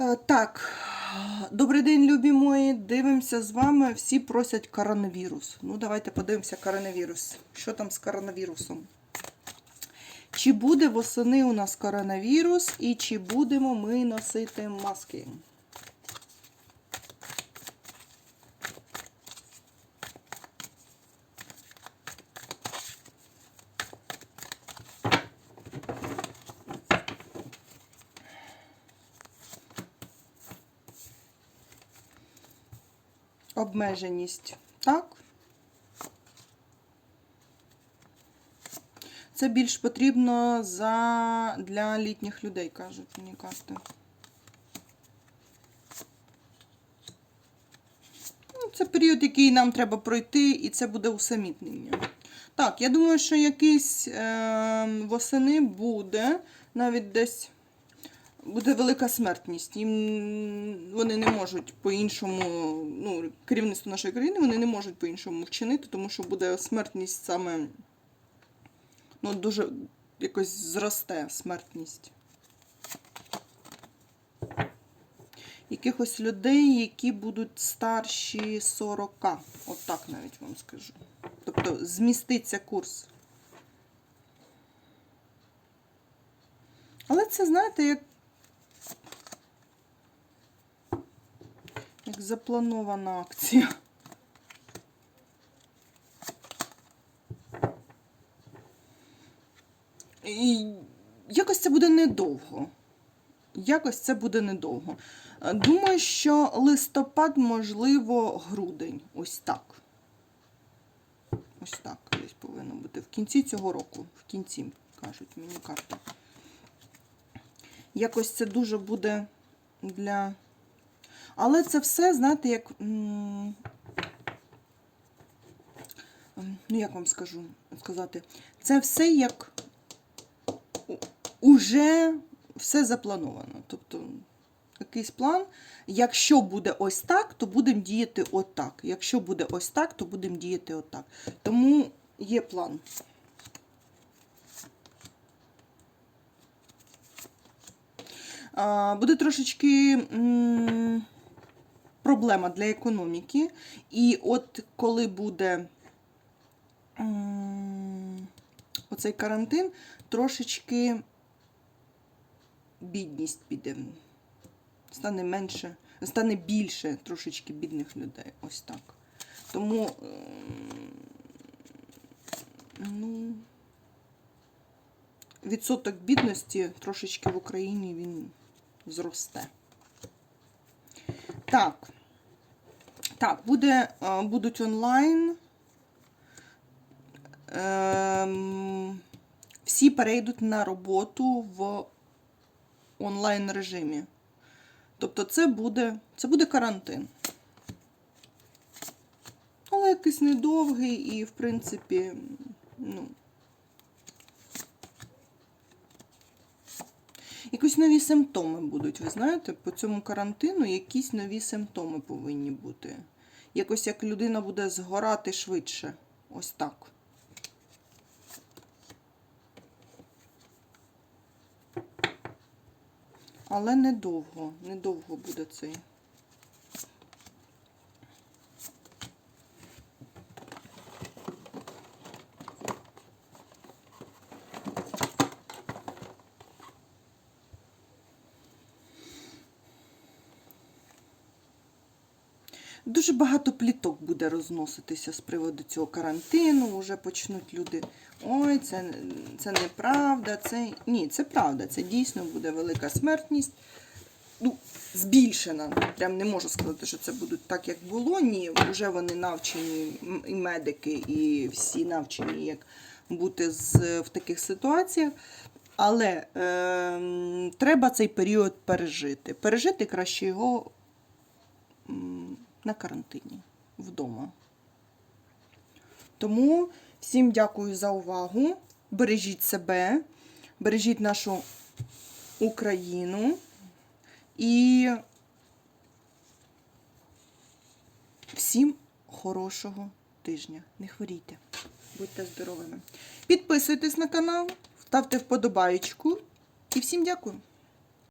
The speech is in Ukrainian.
Е, Так, добрий день, любі мої. Дивимося з вами. Всі просять коронавірус. Ну, давайте подивимося коронавірус. Що там з коронавірусом? Чи буде восени у нас коронавірус і чи будемо ми носити маски? Обмеженість. Так? Це більш потрібно за... для літніх людей, кажуть мені карти. Ну, Це період, який нам треба пройти, і це буде усамітнення. Так, я думаю, що якийсь е, восени буде, навіть десь буде велика смертність. Їм вони не можуть по-іншому, ну, керівництво нашої країни вони не можуть по-іншому вчинити, тому що буде смертність саме ну, дуже якось зросте смертність. Якихось людей, які будуть старші 40. От так навіть вам скажу. Тобто зміститься курс. Але це, знаєте, як запланована акція. І якось це буде недовго. Якось це буде недовго. Думаю, що листопад, можливо, грудень. Ось так. Ось так десь повинно бути. В кінці цього року. В кінці, кажуть мені карти. Якось це дуже буде для. Але це все, знаєте, як. ем, Ну, як вам скажу сказати? Це все як уже все заплановано. Тобто, якийсь план. Якщо буде ось так, то будемо діяти отак. Якщо буде ось так, то будемо діяти отак. Тому є план. Буде трошечки проблема для економіки. І от коли буде оцей карантин, трошечки бідність піде. Стане менше, стане більше трошечки бідних людей. Ось так. Тому, ем, ну, відсоток бідності трошечки в Україні він зросте. Так. Так, буде, е, будуть онлайн. Ем, всі перейдуть на роботу в онлайн режимі. Тобто це буде, це буде карантин. Але якийсь недовгий і, в принципі, ну. Якісь нові симптоми будуть, ви знаєте, по цьому карантину якісь нові симптоми повинні бути. Якось як людина буде згорати швидше. Ось так. Але недовго, недовго буде цей. Дуже багато пліток буде розноситися з приводу цього карантину. Вже почнуть люди. Ой, це, це неправда, це. Ні, це правда. Це дійсно буде велика смертність. Ну, збільшена. Прям не можу сказати, що це буде так, як було. Ні, вже вони навчені, і медики, і всі навчені, як бути з, в таких ситуаціях. Але е, треба цей період пережити. Пережити краще його на карантині вдома. Тому всім дякую за увагу. Бережіть себе, бережіть нашу Україну і всім хорошого тижня. Не хворійте. Будьте здоровими. Підписуйтесь на канал, ставте вподобаєчку і всім дякую.